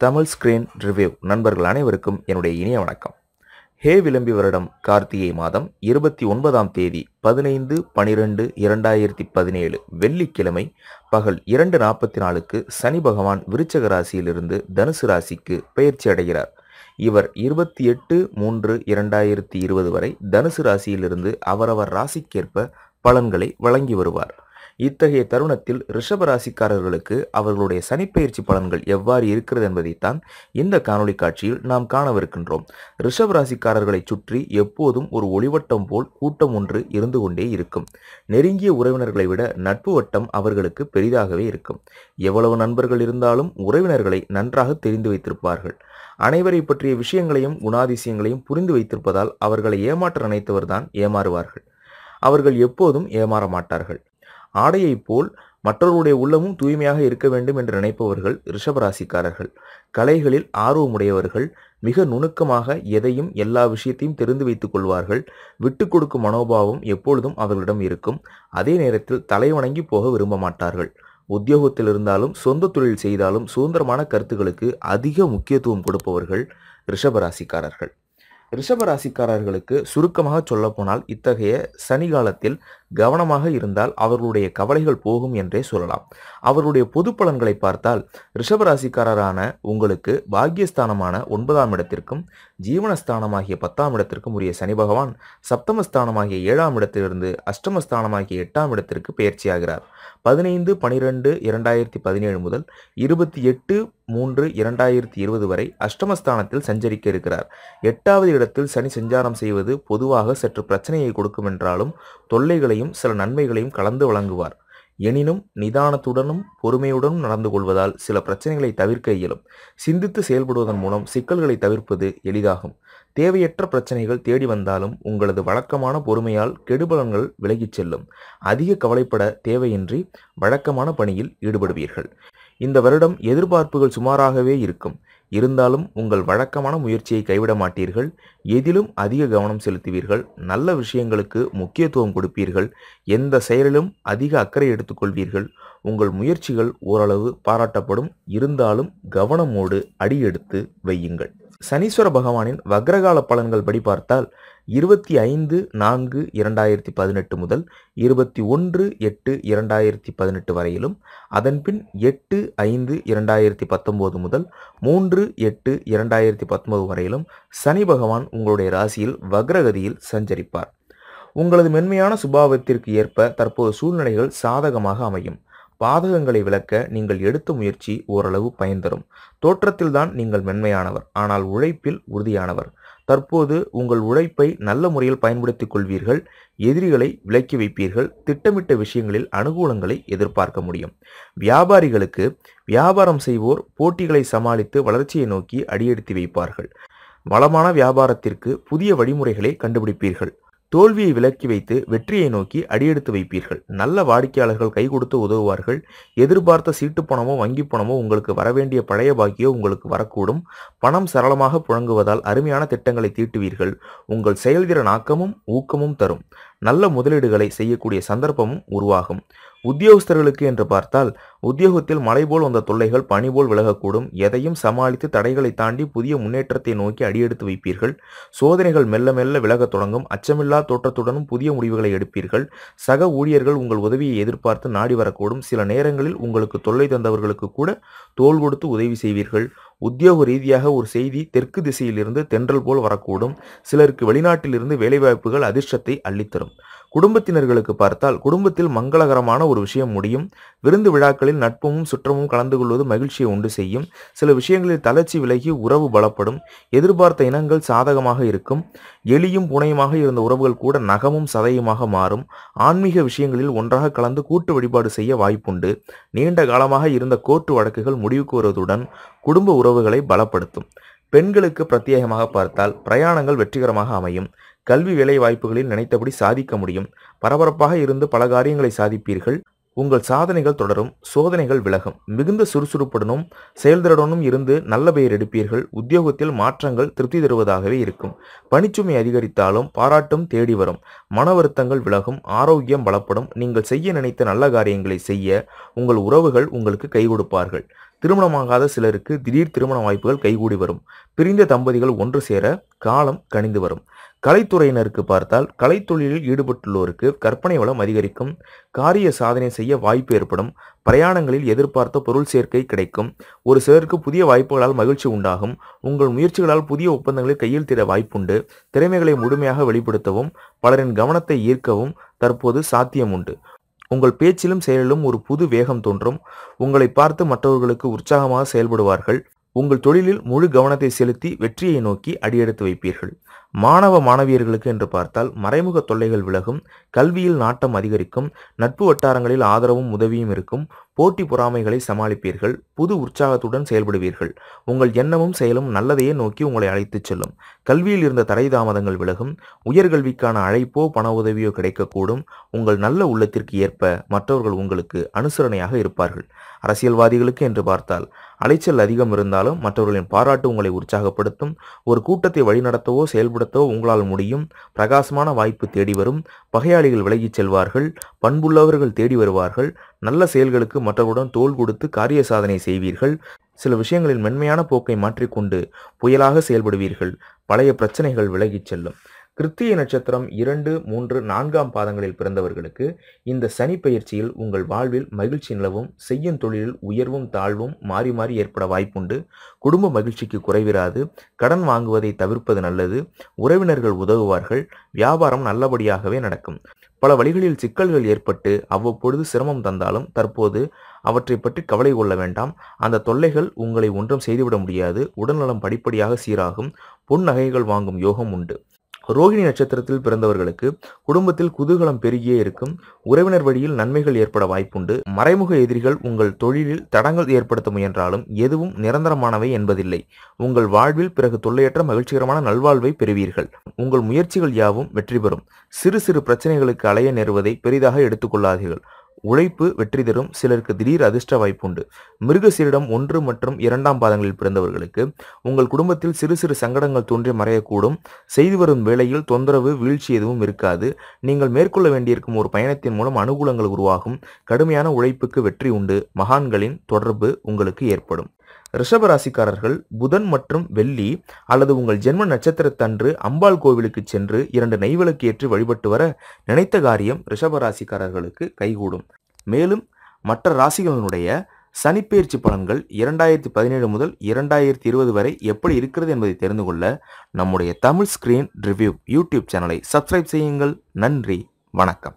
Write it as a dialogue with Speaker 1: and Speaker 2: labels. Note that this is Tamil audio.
Speaker 1: தமிழ் ஸ்கிரீன் ரிவ்யூ நண்பர்கள் அனைவருக்கும் என்னுடைய இனிய வணக்கம். ஹே விளம்பி வருடம் கார்த்திகை மாதம் இருபத்தி ஒன்பதாம் தேதி பதினைந்து பனிரெண்டு இரண்டாயிரத்தி பதினேழு வெள்ளிக்கிழமை பகல் இரண்டு நாற்பத்தி நாலுக்கு சனி பகவான் விருச்சக ராசியிலிருந்து தனுசு ராசிக்கு பெயர்ச்சி அடைகிறார். இவர் இருபத்தி எட்டு மூன்று இரண்டாயிரத்தி இருபது வரை தனுசு ராசியிலிருந்து அவரவர் ராசிக்கேற்ப பலன்களை வழங்கி வருவார். இத்தகைய தருணத்தில் ரிஷபராசிக்காரர்களுக்கு அவர்களுடைய சனிப்பெயர்ச்சி பலன்கள் எவ்வாறு இருக்கிறது என்பதைத்தான் இந்த காணொலி காட்சியில் நாம் காணவிருக்கின்றோம். ரிஷபராசிக்காரர்களை சுற்றி எப்போதும் ஒரு ஒளிவட்டம் போல் கூட்டம் ஒன்று இருந்து கொண்டே இருக்கும். நெருங்கிய உறவினர்களை விட நட்பு வட்டம் அவர்களுக்கு பெரிதாகவே இருக்கும். எவ்வளவு நண்பர்கள் இருந்தாலும் உறவினர்களை நன்றாக தெரிந்து வைத்திருப்பார்கள். அனைவரை பற்றிய விஷயங்களையும் குணாதிசயங்களையும் புரிந்து வைத்திருப்பதால் அவர்களை ஏமாற்ற நினைத்தவர்தான் ஏமாறுவார்கள். அவர்கள் எப்போதும் ஏமாற மாட்டார்கள். ஆடையைப் போல் மற்றவருடைய உள்ளமும் தூய்மையாக இருக்க வேண்டும் என்று நினைப்பவர்கள் ரிஷபராசிக்காரர்கள். கலைகளில் ஆர்வமுடையவர்கள் மிக நுணுக்கமாக எதையும் எல்லா விஷயத்தையும் தெரிந்து வைத்துக் கொள்வார்கள். விட்டு கொடுக்கும் மனோபாவம் எப்பொழுதும் அவர்களிடம் இருக்கும். அதே நேரத்தில் தலைவணங்கி போக விரும்ப மாட்டார்கள். உத்தியோகத்தில் இருந்தாலும் சொந்த தொழில் செய்தாலும் சுதந்திரமான கருத்துக்களுக்கு அதிக முக்கியத்துவம் கொடுப்பவர்கள் ரிஷபராசிக்காரர்கள். ரிஷபராசிக்காரர்களுக்கு சுருக்கமாக சொல்லப்போனால் இத்தகைய சனி காலத்தில் கவனமாக இருந்தால் அவர்களுடைய கவலைகள் போகும் என்றே சொல்லலாம். அவர்களுடைய பொது பலன்களை பார்த்தால் ரிஷபராசிக்காரரான உங்களுக்கு பாக்கியஸ்தானமான ஒன்பதாம் இடத்திற்கும் ஜீவனஸ்தானமாகிய பத்தாம் இடத்திற்கும் உரிய சனி பகவான் சப்தமஸ்தானமாகிய ஏழாம் இடத்திலிருந்து அஷ்டமஸ்தானமாகிய எட்டாம் இடத்திற்கு பயிற்சியாகிறார் பதினைந்து பனிரெண்டு இரண்டாயிரத்தி பதினேழு முதல் இருபத்தி எட்டு மூன்று இரண்டாயிரத்தி இருபது வரை அஷ்டமஸ்தானத்தில் சஞ்சரிக்க இருக்கிறார். எட்டாவது இடத்தில் சனி சஞ்சாரம் செய்வது பொதுவாக சற்று பிரச்சனையை கொடுக்கும் என்றாலும் தொல்லைகளையும் சில நன்மைகளையும் கலந்து வழங்குவார். எனினும் நிதானத்துடனும் பொறுமையுடனும் நடந்து கொள்வதால் சில பிரச்சனைகளை தவிர்க்க இயலும். சிந்தித்து செயல்படுவதன் மூலம் சிக்கல்களை தவிர்ப்பது எளிதாகும். தேவையற்ற பிரச்சனைகள் தேடி வந்தாலும் உங்களது வழக்கமான பொறுமையால் கெடுபலன்கள் விலகிச் செல்லும். அதிக கவலைப்பட தேவையின்றி வழக்கமான பணியில் ஈடுபடுவீர்கள். இந்த வருடம் எதிர்பார்ப்புகள் சுமாராகவே இருக்கும். இருந்தாலும் உங்கள் வழக்கமான முயற்சியை கைவிட மாட்டீர்கள். எதிலும் அதிக கவனம் செலுத்துவீர்கள். நல்ல விஷயங்களுக்கு முக்கியத்துவம் கொடுப்பீர்கள். எந்த செயலிலும் அதிக அக்கறை எடுத்துக்கொள்வீர்கள். உங்கள் முயற்சிகள் ஓரளவு பாராட்டப்படும். இருந்தாலும் கவனமோடு அடியெடுத்து வையுங்கள். சனீஸ்வர பகவானின் வக்ரகால பலன்கள் படி பார்த்தால் இருபத்தி ஐந்து நான்கு இரண்டாயிரத்தி பதினெட்டு முதல் இருபத்தி ஒன்று எட்டு இரண்டாயிரத்தி பதினெட்டு வரையிலும் அதன்பின் எட்டு ஐந்து இரண்டாயிரத்தி பத்தொம்போது முதல் மூன்று எட்டு இரண்டாயிரத்தி பத்தொன்பது வரையிலும் சனி பகவான் உங்களுடைய ராசியில் வக்ரகதியில் சஞ்சரிப்பார். உங்களது மென்மையான சுபாவத்திற்கு ஏற்ப தற்போது சூழ்நிலைகள் சாதகமாக அமையும். பாதகங்களை விளக்க நீங்கள் எடுத்த முயற்சி ஓரளவு பயன் தரும். தோற்றத்தில்தான் நீங்கள் மென்மையானவர் ஆனால் உழைப்பில் உறுதியானவர். தற்போது உங்கள் உழைப்பை நல்ல முறையில் பயன்படுத்திக் கொள்வீர்கள் எதிரிகளை விலக்கி வைப்பீர்கள் திட்டமிட்ட விஷயங்களில் அனுகூலங்களை எதிர்பார்க்க முடியும். வியாபாரிகளுக்கு வியாபாரம் செய்வோர் போட்டிகளை சமாளித்து வளர்ச்சியை நோக்கி அடியெடுத்து வைப்பார்கள். வளமான வியாபாரத்திற்கு புதிய வழிமுறைகளை கண்டுபிடிப்பீர்கள். தோல்வியை விலக்கி வைத்து வெற்றியை நோக்கி அடியெடுத்து வைப்பீர்கள். நல்ல வாடிக்கையாளர்கள் கை கொடுத்து உதவுவார்கள். எதிர்பார்த்த சீட்டு பணமோ வங்கி பணமோ உங்களுக்கு வரவேண்டிய பழைய பாக்கியோ உங்களுக்கு வரக்கூடும். பணம் சரளமாக புழங்குவதால் அருமையான திட்டங்களை தீட்டுவீர்கள். உங்கள் செயல்திறன் ஆக்கமும் ஊக்கமும் தரும். நல்ல முதலீடுகளை செய்யக்கூடிய சந்தர்ப்பமும் உருவாகும். உத்தியோகஸ்தர்களுக்கு என்று பார்த்தால் உத்தியோகத்தில் மலை போல் வந்த தொல்லைகள் பனி போல் விலகக்கூடும். எதையும் சமாளித்து தடைகளை தாண்டி புதிய முன்னேற்றத்தை நோக்கி அடியெடுத்து வைப்பீர்கள். சோதனைகள் மெல்ல மெல்ல விலகத் தொடங்கும். அச்சமில்லா தோற்றத்துடனும் புதிய முடிவுகளை எடுப்பீர்கள். சக ஊழியர்கள் உங்கள் உதவியை எதிர்பார்த்து நாடி வரக்கூடும். சில நேரங்களில் உங்களுக்கு தொல்லை தந்தவர்களுக்கு கூட தோல் கொடுத்து உதவி செய்வீர்கள். உத்தியோக ரீதியாக ஒரு செய்தி தெற்கு திசையிலிருந்து தென்றல் போல் வரக்கூடும். சிலருக்கு வெளிநாட்டிலிருந்து வேலைவாய்ப்புகள் அதிர்ஷ்டத்தை அள்ளித்தரும். குடும்பத்தினர்களுக்கு பார்த்தால் குடும்பத்தில் மங்களகரமான ஒரு விஷயம் முடியும். விருந்து விழாக்களில் நட்பும் சுற்றமும் கலந்து கொள்வது மகிழ்ச்சியை உண்டு செய்யும். சில விஷயங்களில் தளர்ச்சி விலகி உறவு பலப்படும். எதிர்பார்த்த இனங்கள் சாதகமாக இருக்கும். எலியும் புனையுமாக இருந்த உறவுகள் கூட நகமும் சதையுமாக மாறும். ஆன்மீக விஷயங்களில் ஒன்றாக கலந்து கூட்டு வழிபாடு செய்ய வாய்ப்புண்டு. நீண்ட காலமாக இருந்த கோர்ட்டு வழக்குகள் முடிவுக்கு வருவதுடன் குடும்ப உறவுகளை பலப்படுத்தும். பெண்களுக்கு பிரத்யேகமாக பார்த்தால் பிரயாணங்கள் வெற்றிகரமாக அமையும். கல்வி வேலை வாய்ப்புகளில் நினைத்தபடி சாதிக்க முடியும். பரபரப்பாக இருந்து பல காரியங்களை சாதிப்பீர்கள். உங்கள் சாதனைகள் தொடரும் சோதனைகள் விலகும். மிகுந்த சுறுசுறுப்புடனும் செயல்திறனும் இருந்து நல்ல பெயர் எடுப்பீர்கள். உத்தியோகத்தில் மாற்றங்கள் திருப்தி தருவதாகவே இருக்கும். பணிச்சுமை அதிகரித்தாலும் பாராட்டும் தேடி வரும். மன வருத்தங்கள் விலகும் ஆரோக்கியம் பலப்படும். நீங்கள் செய்ய நினைத்த நல்ல காரியங்களை செய்ய உங்கள் உறவுகள் உங்களுக்கு கை கொடுப்பார்கள். திருமணமாகாத சிலருக்கு திடீர் திருமண வாய்ப்புகள் கைகூடி வரும். பிரிந்த தம்பதிகள் ஒன்று சேர காலம் கனிந்து வரும். கலைத்துறையினருக்கு பார்த்தால் கலைத்தொழிலில் ஈடுபட்டுள்ளோருக்கு கற்பனை வளம் அதிகரிக்கும். காரிய சாதனை செய்ய வாய்ப்பு ஏற்படும். பிரயாணங்களில் எதிர்பார்த்த பொருள் சேர்க்கை கிடைக்கும். ஒரு சிலருக்கு புதிய வாய்ப்புகளால் மகிழ்ச்சி உண்டாகும். உங்கள் முயற்சிகளால் புதிய ஒப்பந்தங்களை கையெழுத்திட வாய்ப்புண்டு. திறமைகளை முழுமையாக வெளிப்படுத்தவும் பலரின் கவனத்தை ஈர்க்கவும் தற்போது சாத்தியம் உண்டு உங்கள் பேச்சிலும் செயலிலும் ஒரு புது வேகம் தோன்றும். உங்களை பார்த்து மற்றவர்களுக்கு உற்சாகமாக செயல்படுவார்கள். உங்கள் தொழிலில் முழு கவனத்தை செலுத்தி வெற்றியை நோக்கி அடியெடுத்து வைப்பீர்கள். மாணவ மாணவியர்களுக்கு என்று பார்த்தால் மறைமுக தொல்லைகள் விலகும். கல்வியில் நாட்டம் அதிகரிக்கும். நட்பு வட்டாரங்களில் ஆதரவும் உதவியும் இருக்கும். போட்டி பொறாமைகளை சமாளிப்பீர்கள் புது உற்சாகத்துடன் செயல்படுவீர்கள். உங்கள் எண்ணமும் செயலும் நல்லதையே நோக்கி உங்களை அழைத்துச் செல்லும். கல்வியில் இருந்த தடை தாமதங்கள் விலகும். உயர்கல்விக்கான அழைப்போ பண உதவியோ கிடைக்கக்கூடும். உங்கள் நல்ல உள்ளத்திற்கு ஏற்ப மற்றவர்கள் உங்களுக்கு அனுசரணையாக இருப்பார்கள். அரசியல்வாதிகளுக்கு என்று பார்த்தால் அலைச்சல் அதிகம் இருந்தாலும் மற்றவர்களின் பாராட்டு உங்களை உற்சாகப்படுத்தும். ஒரு கூட்டத்தை வழிநடத்தவோ செயல்படுத்தவோ உங்களால் முடியும். பிரகாசமான வாய்ப்பு தேடி வரும். பகையாளிகள் விலகிச் செல்வார்கள். பண்புள்ளவர்கள் தேடி வருவார்கள். நல்ல செயல்களுக்கு மற்றவருடன் தோள் கொடுத்து காரிய சாதனை செய்வீர்கள். சில விஷயங்களில் மென்மையான போக்கை மாற்றிக்கொண்டு புயலாக செயல்படுவீர்கள். பழைய பிரச்சனைகள் விலகிச் செல்லும். கிருத்திய நட்சத்திரம் இரண்டு மூன்று நான்காம் பாதங்களில் பிறந்தவர்களுக்கு இந்த சனி பயிற்சியில் உங்கள் வாழ்வில் மகிழ்ச்சி நிலவும் செய்யும் தொழிலில் உயர்வும் தாழ்வும் மாறி மாறி ஏற்பட வாய்ப்புண்டு. குடும்ப மகிழ்ச்சிக்கு குறைவிராது. கடன் வாங்குவதை தவிர்ப்பது நல்லது. உறவினர்கள் உதவுவார்கள். வியாபாரம் நல்லபடியாகவே நடக்கும். பல வழிகளில் சிக்கல்கள் ஏற்பட்டு அவ்வப்பொழுது சிரமம் தந்தாலும் தற்போது அவற்றை பற்றி கவலை கொள்ள வேண்டாம். அந்த தொல்லைகள் உங்களை ஒன்றும் செய்துவிட முடியாது. உடல்நலம் படிப்படியாக சீராகும். பொன் நகைகள் வாங்கும் யோகம் உண்டு. ரோகிணி நட்சத்திரத்தில் பிறந்தவர்களுக்கு குடும்பத்தில் குதூகலம் பெருகியே இருக்கும். உறவினர் வழியில் நன்மைகள் ஏற்பட வாய்ப்புண்டு. மறைமுக எதிரிகள் உங்கள் தொழிலில் தடங்கள் ஏற்படுத்த முயன்றாலும் எதுவும் நிரந்தரமானவை என்பதில்லை. உங்கள் வாழ்வில் பிறகு தொல்லையற்ற மகிழ்ச்சிகரமான நல்வாழ்வை பெறுவீர்கள். உங்கள் முயற்சிகள் யாவும் வெற்றி பெறும். சிறு சிறு பிரச்சனைகளுக்கு அலைய நேருவதை பெரிதாக எடுத்துக்கொள்ளாதீர்கள். உழைப்பு வெற்றி தரும் சிலருக்கு திடீர் அதிர்ஷ்ட வாய்ப்புண்டு. மிருகசீரிடம் ஒன்று மற்றும் இரண்டாம் பாதங்களில் பிறந்தவர்களுக்கு உங்கள் குடும்பத்தில் சிறு சிறு சங்கடங்கள் தோன்றி மறையக்கூடும். செய்து வரும் வேளையில் தொந்தரவு வீழ்ச்சி எதுவும் இருக்காது. நீங்கள் மேற்கொள்ள வேண்டியிருக்கும் ஒரு பயணத்தின் மூலம் அனுகூலங்கள் உருவாகும். கடுமையான உழைப்புக்கு வெற்றி உண்டு. மகான்களின் தொடர்பு உங்களுக்கு ஏற்படும். ரிஷபராசிக்காரர்கள் புதன் மற்றும் வெள்ளி அல்லது உங்கள் ஜென்ம நட்சத்திரத்தன்று அம்பாள் கோவிலுக்கு சென்று இரண்டு நெய்விளக்கு ஏற்றி வழிபட்டு வர நினைத்த காரியம் ரிஷபராசிக்காரர்களுக்கு கைகூடும். மேலும் மற்ற ராசிகளினுடைய சனிப்பெயர்ச்சி பலன்கள் இரண்டாயிரத்தி பதினேழு முதல் இரண்டாயிரத்தி இருபது வரை எப்படி இருக்கிறது என்பதை தெரிந்து கொள்ள நம்முடைய தமிழ் ஸ்கிரீன் ரிவ்யூ யூடியூப் சேனலை சப்ஸ்கிரைப் செய்யுங்கள். நன்றி வணக்கம்.